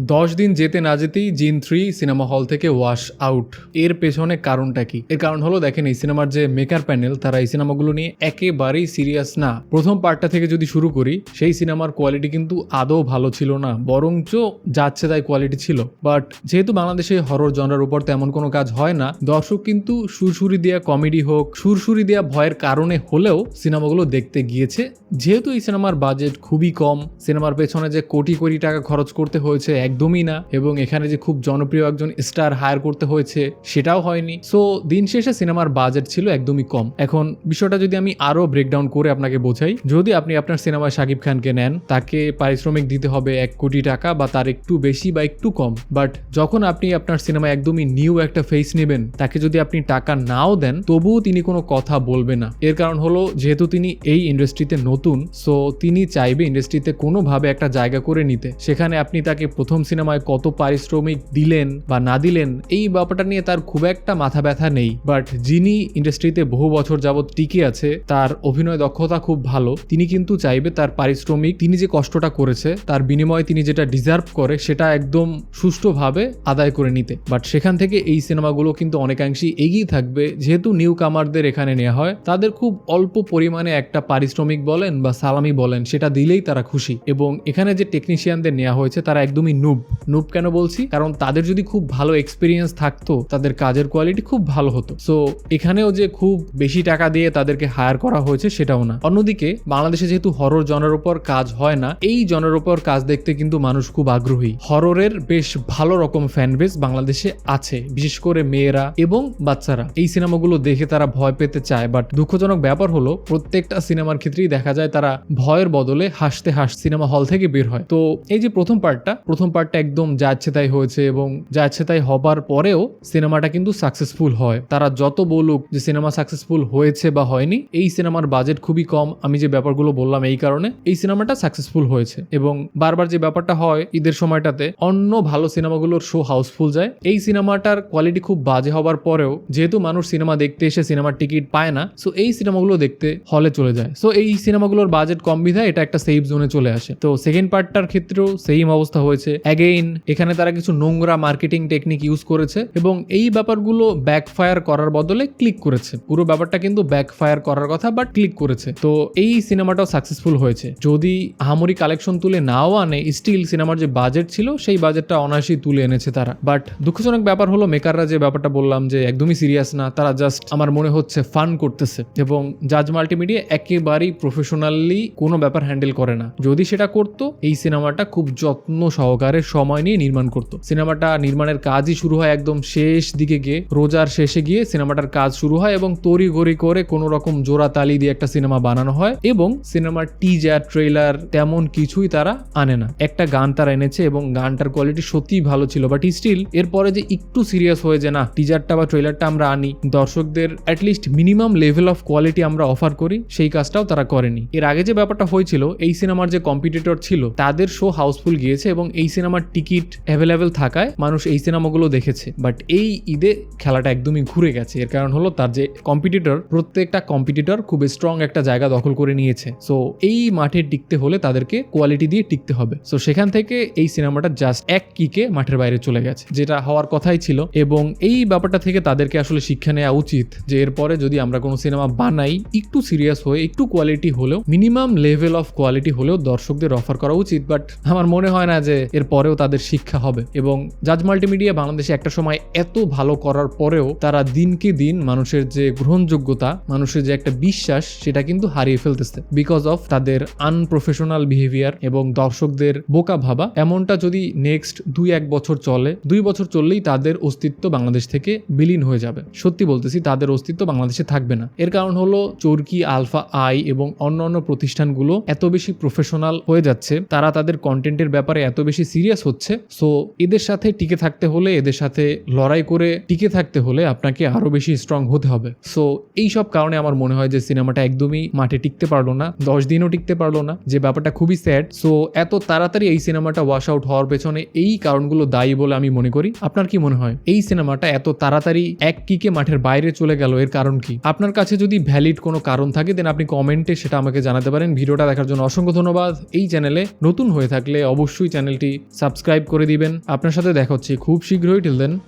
দশ দিন যেতে না যেতেই জিন থ্রি সিনেমা হল থেকে ওয়াশ আউট। এর পেছনে কারণটা কি? এর কারণ হলো, দেখেন এই সিনেমার যে মেকার প্যানেল, তারা এই সিনেমাগুলো নিয়ে একেবারেই সিরিয়াস না। প্রথম পার্টটা থেকে যদি শুরু করি, সেই সিনেমার কোয়ালিটি কিন্তু আদৌ ভালো ছিল না, বরঞ্চ যাচ্ছে তাই কোয়ালিটি ছিল। বাট যেহেতু বাংলাদেশে হরর জনরার উপর তেমন কোনো কাজ হয় না, দর্শক কিন্তু সুরসুরি দেওয়া কমেডি হোক, সুরসুরি দেওয়া ভয়ের কারণে হলেও সিনেমাগুলো দেখতে গিয়েছে। যেহেতু এই সিনেমার বাজেট খুবই কম, সিনেমার পেছনে যে কোটি কোটি টাকা খরচ করতে হয়েছে একদমই না এবং এখানে যে খুব জনপ্রিয় একজন স্টার হায়ার করতে হয়েছে সেটাও হয়নি। সো দিন শেষে সিনেমার বাজেট ছিল একদমই কম। এখন বিষয়টা যদি আমি আরও ব্রেকডাউন করে আপনাকে বোঝাই, যদি আপনি আপনার সিনেমায় শাকিব খানকে নেন, তাকে পারিশ্রমিক দিতে হবে এক কোটি টাকা বা তার একটু বেশি বা একটু কম। বাট যখন আপনি আপনার সিনেমায় একদমই নিউ একটা ফেস নেবেন, তাকে যদি আপনি টাকা নাও দেন, তবুও তিনি কোনো কথা বলবে না। এর কারণ হলো, যেহেতু তিনি এই ইন্ডাস্ট্রিতে নতুন সো তিনি চাইবে ইন্ডাস্ট্রিতে কোনোভাবে একটা জায়গা করে নিতে। সেখানে আপনি তাকে প্রথম সিনেমায় কত পারিশ্রমিক দিলেন বা না দিলেন, এই ব্যাপারটা নিয়ে তার খুব একটা মাথা ব্যথা নেই। বাট যিনি ইন্ডাস্ট্রিতে বহু বছর যাবৎ টিকে আছে, তার অভিনয় দক্ষতা খুব ভালো। তিনি কিন্তু চাইবে তার পারিশ্রমিক, তিনি যে কষ্টটা করেছে, তার বিনিময়ে তিনি যেটা ডিজার্ভ করে, সেটা একদম সুষ্ঠুভাবে আদায় করে নিতে। বাট সেখান থেকে এই সিনেমাগুলো কিন্তু অনেকাংশেই এগিয়ে থাকবে। যেহেতু নিউ কামারদের এখানে নেওয়া হয়, তাদের খুব অল্প পরিমাণে একটা পারিশ্রমিক বলেন বা সালামি বলেন, সেটা দিলেই তারা খুশি। এবং এখানে যে টেকনিশিয়ানদের নেওয়া হয়েছে, তারা একদমই নুব নুব কেন বলছি? কারণ তাদের যদি খুব ভালো এক্সপিরিয়েন্স থাকতো, তাদের কাজের কোয়ালিটি খুব ভালো হতো। সো এখানেও যে খুব বেশি টাকা দিয়ে তাদেরকে হায়ার করা হয়েছে, সেটাও না। অন্যদিকে, বাংলাদেশে যেহেতু হরর জনের উপর কাজ হয় না, এই জনের উপর কাজ দেখতে কিন্তু মানুষ খুব আগ্রহী। হররের বেশ ভালো রকম ফ্যান বেস বাংলাদেশে আছে, বিশেষ করে মেয়েরা এবং বাচ্চারা। এই সিনেমাগুলো দেখে তারা ভয় পেতে চায় বাট দুঃখজনক ব্যাপার হলো, প্রত্যেকটা সিনেমার ক্ষেত্রেই দেখা যায় তারা ভয়ের বদলে হাসতে হাস সিনেমা হল থেকে বের হয়। তো, এই যে প্রথম পার্টটা প্রথম পার্টটা একদম যাচ্ছে তাই হয়েছে এবং যাচ্ছে তাই হবার পরেও সিনেমাটা কিন্তু সাকসেসফুল হয়। তারা যত বলুক যে সিনেমা সাকসেসফুল হয়েছে বা হয়নি, এই সিনেমার বাজেট খুবই কম। আমি যে ব্যাপারগুলো বললাম এই কারণে, এই সিনেমাটা সাকসেসফুল হয়েছে এবং বারবার যে ব্যাপারটা হয় ঈদের সময়টাতে, অন্য ভালো সিনেমাগুলোর শো হাউসফুল যায়। এই সিনেমাটার কোয়ালিটি খুব বাজে হবার পরেও, যেহেতু মানুষ সিনেমা দেখতে এসে সিনেমার টিকিট পায় না সো এই সিনেমাগুলো দেখতে হলে চলে যায়। সো এই সিনেমাগুলোর বাজেট কম বিধায় এটা একটা সেফ জোনে চলে আসে। তো সেকেন্ড পার্টটার ক্ষেত্রেও সেম অবস্থা হয়েছে। অ্যাগেইন এখানে তারা কিছু নোংরা মার্কেটিং টেকনিক ইউজ করেছে এবং এই ব্যাপারগুলো ব্যাকফায়ার করার বদলে ক্লিক করেছে। পুরো ব্যাপারটা কিন্তু ব্যাকফায়ার করার কথা বাট ক্লিক করেছে। তো এই সিনেমাটাও সাকসেসফুল হয়েছে। যদি আহামরি কালেকশন তুলে নাও আনে স্টিল সিনেমার যে বাজেট ছিল, সেই বাজেটটা অনায়াসেই তুলে এনেছে তারা। বাট দুঃখজনক ব্যাপার হলো মেকাররা যে ব্যাপারটা বললাম যে একদমই সিরিয়াস না, তারা জাস্ট আমার মনে হচ্ছে ফান করতেছে। এবং জাজ মাল্টিমিডিয়া একেবারেই প্রফেশনালি কোনো ব্যাপার হ্যান্ডেল করে না। যদি সেটা করতো, এই সিনেমাটা খুব যত্ন সহকারে সময় নিয়ে নির্মাণ করতো। সিনেমাটা নির্মাণের কাজই শুরু হয় একদম শেষ দিকে গিয়ে, রোজার শেষে গিয়ে সিনেমাটার কাজ শুরু হয় এবং তড়ি ঘড়ি করে কোনো রকম জোড়া তালি দিয়ে একটা সিনেমা বানানো হয় এবং সিনেমার টিজার ট্রেলার তেমন কিছুই তারা আনে না। একটা গান তারা এনেছে এবং গানটার কোয়ালিটি সত্যিই ভালো ছিল। বাট স্টিল এরপরে যে একটু সিরিয়াস হয়ে যে না টিজারটা বা ট্রেলারটা আমরা আনি, দর্শকদের at least minimum level of quality আমরা অফার করি, সেই কাজটাও তারা করেনি। এর আগে যে ব্যাপারটা হয়েছিল, এই সিনেমার যে কম্পিটিটর ছিল, তাদের শো হাউসফুল গিয়েছে এবং এই সিনেমার টিকিট অ্যাভেলেবেল থাকায় মানুষ এই সিনেমাগুলো দেখেছে। বাট এই ঈদে খেলাটা একদমই ঘুরে গেছে। এর কারণ হলো তার যে কম্পিটিটর প্রত্যেকটা কম্পিটিটর খুব স্ট্রং একটা জায়গা দখল করে নিয়েছে। সো এই মাঠে টিকতে হলে তাদেরকে কোয়ালিটি দিয়ে টিকতে হবে। সো সেখান থেকে এই সিনেমাটা জাস্ট এক কিকে মাঠের বাইরে চলে গেছে। যেটা হওয়ার কথাই ছিল। এবং এই ব্যাপারটা থেকে তাদেরকে আসলে শিক্ষা নেওয়া উচিত যে, এরপরে যদি আমরা কোনো সিনেমা বানাই, একটু সিরিয়াস হয়ে, একটু কোয়ালিটি হলেও মিনিমাম লেভেল অফ কোয়ালিটি হলেও দর্শকদের অফার করা উচিত। বাট আমার মনে হয় না যে, এর পরেও তাদের শিক্ষা হবে এবং জাজ মাল্টিমিডিয়া বাংলাদেশে একটা সময় এত ভালো করার পরেও তারা দিনকে দিন মানুষের যে গ্রহণযোগ্যতা, মানুষের যে একটা বিশ্বাস, সেটা কিন্তু হারিয়ে ফেলতেছে। বিকজ অফ তাদের আনপ্রফেশনাল বিহেভিয়ার এবং দর্শকদের বোকা ভাবা, এমনটা যদি নেক্সট দুই এক বছর চলে, দুই বছর চললেই তাদের অস্তিত্ব বাংলাদেশ থেকে বিলীন হয়ে যাবে। সত্যি বলতেছি, তাদের অস্তিত্ব বাংলাদেশে থাকবে না। এর কারণ হলো চরকি, আলফা, আই এবং অন্যান্য প্রতিষ্ঠানগুলো এত বেশি প্রফেশনাল হয়ে যাচ্ছে, তারা তাদের কন্টেন্টের ব্যাপারে এত বেশি সিরিয়াস হচ্ছে। সো এদের সাথে টিকে থাকতে হলে, এদের সাথে লড়াই করে টিকে থাকতে হলে আপনাকে আরও বেশি স্ট্রং হতে হবে। সো এই সব কারণে আমার মনে হয় যে সিনেমাটা একদমই মাঠে টিকতে পারল না, দশ দিনও টিকতে পারল না, যে ব্যাপারটা খুবই স্যাড সো এত তাড়াতাড়ি এই সিনেমাটা ওয়াশ আউট হওয়ার পেছনে এই কারণগুলো দায়ী বলে আমি মনে করি। আপনার কি মনে হয়? এই সিনেমাটা এত তাড়াতাড়ি এক কিকে মাঠের বাইরে চলে গেল, এর কারণ কি? আপনার কাছে যদি ভ্যালিড কোনো কারণ থাকে দেন আপনি কমেন্টে সেটা আমাকে জানাতে পারেন। ভিডিওটা দেখার জন্য অসংখ্য ধন্যবাদ। এই চ্যানেলে নতুন হয়ে থাকলে অবশ্যই চ্যানেলটি সাবস্ক্রাইব করে দিবেন। আপনার সাথে দেখা হচ্ছে খুব শীঘ্রই। Till then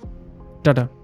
tata.